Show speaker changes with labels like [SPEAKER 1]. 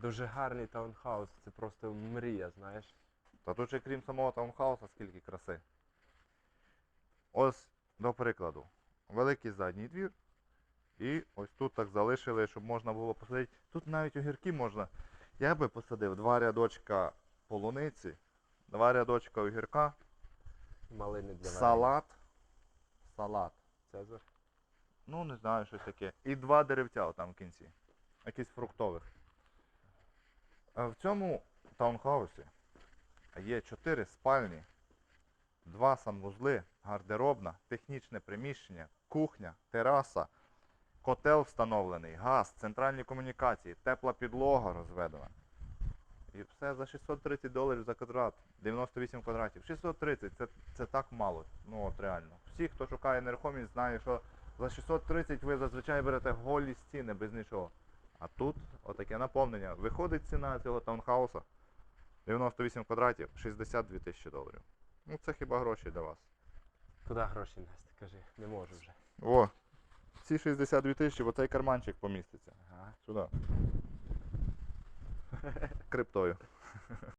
[SPEAKER 1] Дуже гарний таунхаус, це просто мрія, знаєш.
[SPEAKER 2] Та тут ще крім самого таунхауса, скільки краси. Ось, до прикладу, великий задній двір. І ось тут так залишили, щоб можна було посадити. Тут навіть огірки можна. Я би посадив два рядочка полуниці, два рядочка огірка,
[SPEAKER 1] Малини для
[SPEAKER 2] салат. Салат.
[SPEAKER 1] Цезар.
[SPEAKER 2] Ну, не знаю, щось таке. І два деревця там в кінці. Якісь фруктових. В цьому таунхаусі є чотири спальні, два санвузли, гардеробна, технічне приміщення, кухня, тераса, котел встановлений, газ, центральні комунікації, тепла підлога розведена. І все за 630 доларів за квадрат, 98 квадратів. 630 це, це так мало. Ну от реально. Всі, хто шукає нерухомість, знає, що за 630 ви зазвичай берете голі стіни без нічого. А тут отаке наповнення. Виходить ціна цього таунхауса 98 квадратів 62 тисячі доларів. Ну це хіба гроші для вас.
[SPEAKER 1] Куди гроші нести? Кажи, не можу вже.
[SPEAKER 2] О, ці 62 тисячі бо оцей карманчик поміститься.
[SPEAKER 1] Ага.
[SPEAKER 2] Сюди. Криптою.